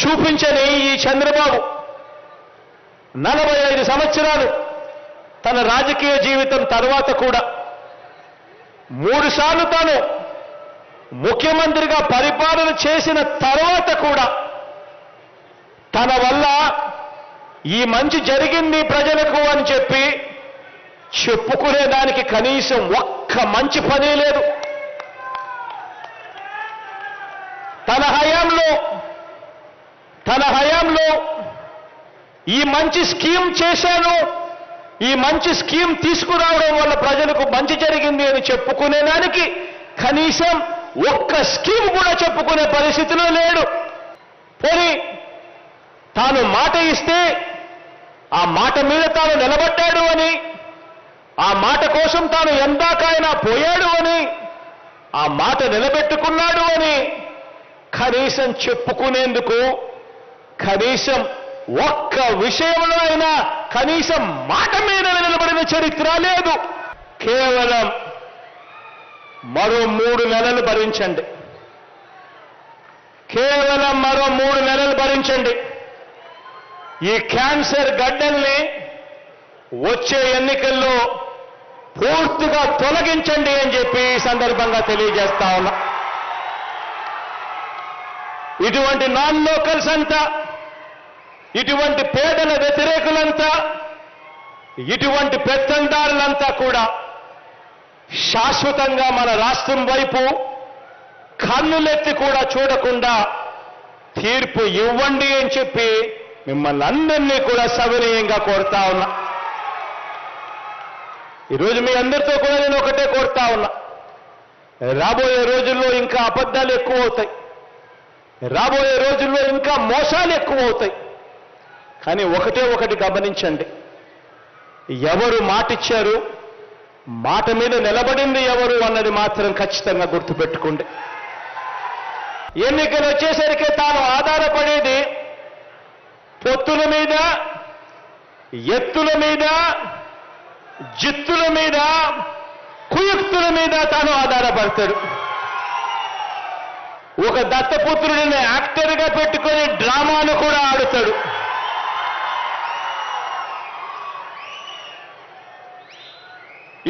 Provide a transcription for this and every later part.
చూపించని ఈ చంద్రబాబు. నలభై ఐదు సంవత్సరాలు తన రాజకీయ జీవితం తర్వాత కూడా. మూడుసార్లు తాను ముఖ్యమంత్రిగా పరిపాలన చేసిన తర్వాత కూడా తన వల్ల ఈ మంచి జరిగింది ప్రజలకు అని చెప్పి చెప్పుకునేదానికి కనీసం ఒక్క మంచి పని లేదు. తన హయాంలో తన హయాంలో ఈ మంచి స్కీమ్ చేశాను ఈ మంచి స్కీమ్ తీసుకురావడం వల్ల ప్రజలకు మంచి జరిగింది అని చెప్పుకునేదానికి కనీసం ఒక్క స్కీమ్ కూడా చెప్పుకునే పరిస్థితిలో లేడు. పోనీ తాను మాట ఇస్తే ఆ మాట మీద తాను నిలబడ్డాడు అని ఆ మాట కోసం తాను ఎందాకైనా పోయాడు అని ఆ మాట నిలబెట్టుకున్నాడు అని కనీసం చెప్పుకునేందుకు కనీసం ఒక్క విషయంలో అయినా కనీసం మాట మీద నిలబడిన చరిత్ర లేదు. కేవలం మరో మూడు నెలలు భరించండి. కేవలం మరో మూడు నెలలు భరించండి. ఈ క్యాన్సర్ గడ్డల్ని వచ్చే ఎన్నికల్లో పూర్తిగా తొలగించండి అని చెప్పి ఈ సందర్భంగా తెలియజేస్తా ఉన్నా. ఇటువంటి నాన్ లోకల్స్ అంతా ఇటువంటి పేదల వ్యతిరేకులంతా ఇటువంటి పెత్తందారులంతా కూడా శాశ్వతంగా మన రాష్ట్రం వైపు కన్నులెత్తి కూడా చూడకుండా తీర్పు ఇవ్వండి అని చెప్పి మిమ్మల్ని అందరినీ కూడా సవినయంగా కోరుతా ఉన్నా. ఈరోజు మీ అందరితో కూడా నేను ఒకటే కోరుతా ఉన్నా. రాబోయే రోజుల్లో ఇంకా అబద్ధాలు ఎక్కువ అవుతాయి. రాబోయే రోజుల్లో ఇంకా మోసాలు ఎక్కువ అవుతాయి కానీ ఒకటే ఒకటి గమనించండి. ఎవరు మాటిచ్చారు మాట మీద నిలబడింది ఎవరు అన్నది మాత్రం ఖచ్చితంగా గుర్తుపెట్టుకోండి. ఎన్నికలు వచ్చేసరికి తాను ఆధారపడేది పొత్తుల మీద ఎత్తుల మీద జిత్తుల మీద కుయుక్తుల మీద తాను ఆధారపడతాడు. ఒక దత్తపుత్రుడిని యాక్టర్గా పెట్టుకొని డ్రామాను కూడా ఆడుతాడు.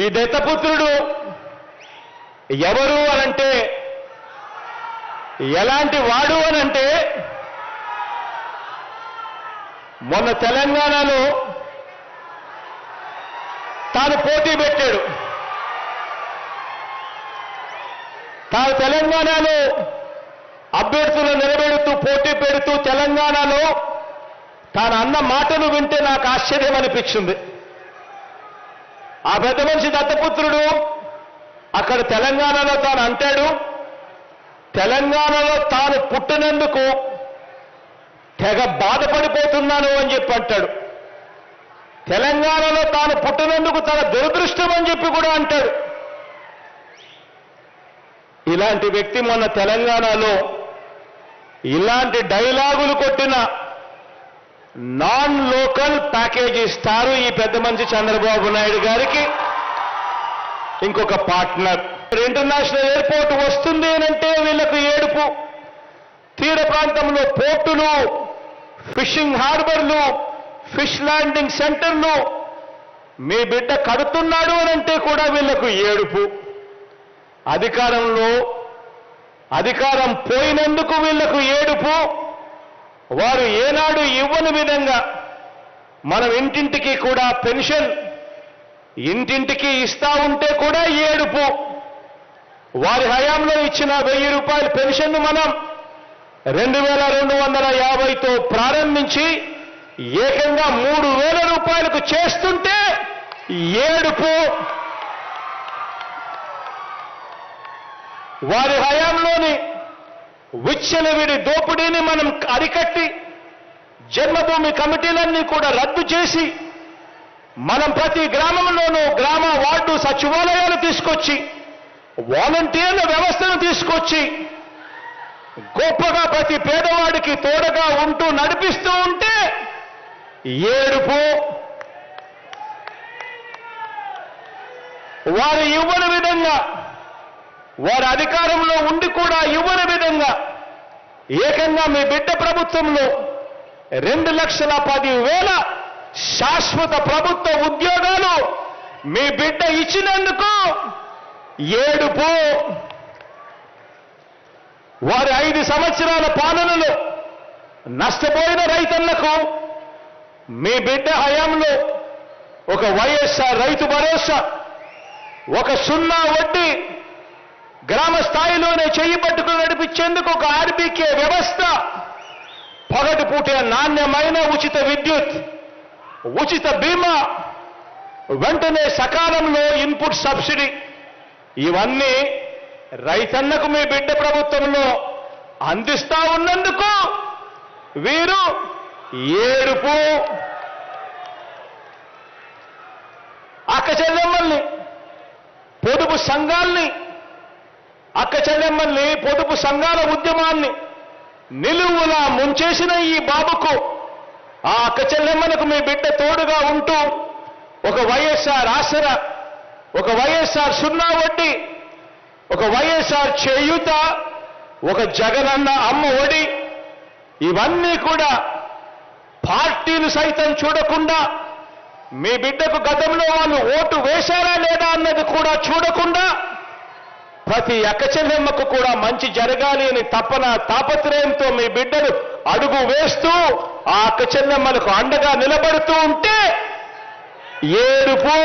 ఈ దత్తపుత్రుడు ఎవరు అనంటే ఎలాంటి వాడు అనంటే మొన్న తెలంగాణలో తాను పోటీ పెట్టాడు. తాను తెలంగాణలో అభ్యర్థులు నిలబెడుతూ పోటీ పెడుతూ తెలంగాణలో తాను అన్న మాటలు వింటే నాకు ఆశ్చర్యం అనిపించింది. ఆ పెద్ద మనిషి దత్తపుత్రుడు అక్కడ తెలంగాణలో తాను అంటాడు తెలంగాణలో తాను పుట్టినందుకు తెగ బాధపడిపోతున్నాను అని చెప్పి అంటాడు. తెలంగాణలో తాను పుట్టినందుకు తన దురదృష్టం అని చెప్పి కూడా అంటాడు. ఇలాంటి వ్యక్తి మొన్న తెలంగాణలో ఇలాంటి డైలాగులు కొట్టిన నాన్ లోకల్ ప్యాకేజ్ ఇస్తారు ఈ పెద్ద మంచి చంద్రబాబు నాయుడు గారికి. ఇంకొక పార్ట్నర్. ఇంటర్నేషనల్ ఎయిర్పోర్ట్ వస్తుంది అంటే వీళ్ళకు ఏడుపు. తీర ప్రాంతంలో పోర్టులు ఫిషింగ్ హార్బర్లు ఫిష్ ల్యాండింగ్ సెంటర్లు. మీ బిడ్డ కడుతున్నాడు అంటే కూడా వీళ్ళకు ఏడుపు. అధికారంలో అధికారం పోయినందుకు వీళ్ళకు ఏడుపు. వారు ఏనాడు ఇవ్వని విధంగా మనం ఇంటింటికి కూడా పెన్షన్ ఇంటింటికి ఇస్తా ఉంటే కూడా ఏడుపు. వారి హయాంలో ఇచ్చిన వెయ్యి రూపాయల పెన్షన్ను మనం రెండు వేల రెండు వందల యాభైతో ప్రారంభించి ఏకంగా మూడు వేల రూపాయలకు చేస్తుంటే ఏడుపు. వారి హయాంలోని విచ్చలవిడి దోపిడీని మనం అరికట్టి జన్మభూమి కమిటీలన్నీ కూడా రద్దు చేసి మనం ప్రతి గ్రామంలోనూ గ్రామ వార్డు సచివాలయాలు తీసుకొచ్చి వాలంటీర్ల వ్యవస్థను తీసుకొచ్చి గొప్పగా ప్రతి పేదవాడికి తోడగా ఉంటూ నడిపిస్తూ ఉంటే ఏడుపు. వారు ఇవ్వని విధంగా వారి అధికారంలో ఉండి కూడా ఇవ్వని విధంగా ఏకంగా మీ బిడ్డ ప్రభుత్వంలో రెండు లక్షల పది వేల శాశ్వత ప్రభుత్వ ఉద్యోగాలు మీ బిడ్డ ఇచ్చినందుకు ఏడుపు. వారి ఐదు సంవత్సరాల పాలనలో నష్టపోయిన రైతన్నకు మీ బిడ్డ హయాంలో ఒక వైఎస్ఆర్ రైతు భరోసా ఒక సున్నా వడ్డీ గ్రామ స్థాయిలోనే చేయి పట్టుకుని నడిపించేందుకు ఒక ఆర్బీకే వ్యవస్థ పగటి పూటే నాణ్యమైన ఉచిత విద్యుత్ ఉచిత బీమా వెంటనే సకాలంలో ఇన్పుట్ సబ్సిడీ. ఇవన్నీ రైతన్నకు మీ బిడ్డ ప్రభుత్వంలో అందిస్తా ఉన్నందుకు వీరు ఏడుపు. అక్క చెల్లెమ్మల్ని పొదుపు సంఘాల్ని అక్క చెల్లెమ్మల్ని పొదుపు సంఘాల ఉద్యమాన్ని నిలువులా ముంచేసిన ఈ బాబుకు ఆ అక్క చెల్లెమ్మలకు మీ బిడ్డ తోడుగా ఉంటూ ఒక వైఎస్ఆర్ ఆసర ఒక వైఎస్ఆర్ సున్నా వడ్డీ ఒక వైఎస్ఆర్ చేయూత ఒక జగనన్న అమ్మ ఒడి ఇవన్నీ కూడా పార్టీలు సైతం చూడకుండా మీ బిడ్డకు గతంలో వాళ్ళు ఓటు వేశారా లేదా అన్నది కూడా చూడకుండా ప్రతి అక్కచెల్లెమ్మకు కూడా మంచి జరగాలి అని తపన తాపత్రయంతో మీ బిడ్డలు అడుగు వేస్తూ ఆ అక్కచెల్లెమ్మలకు అండగా నిలబడుతూ ఉంటే ఏడుపు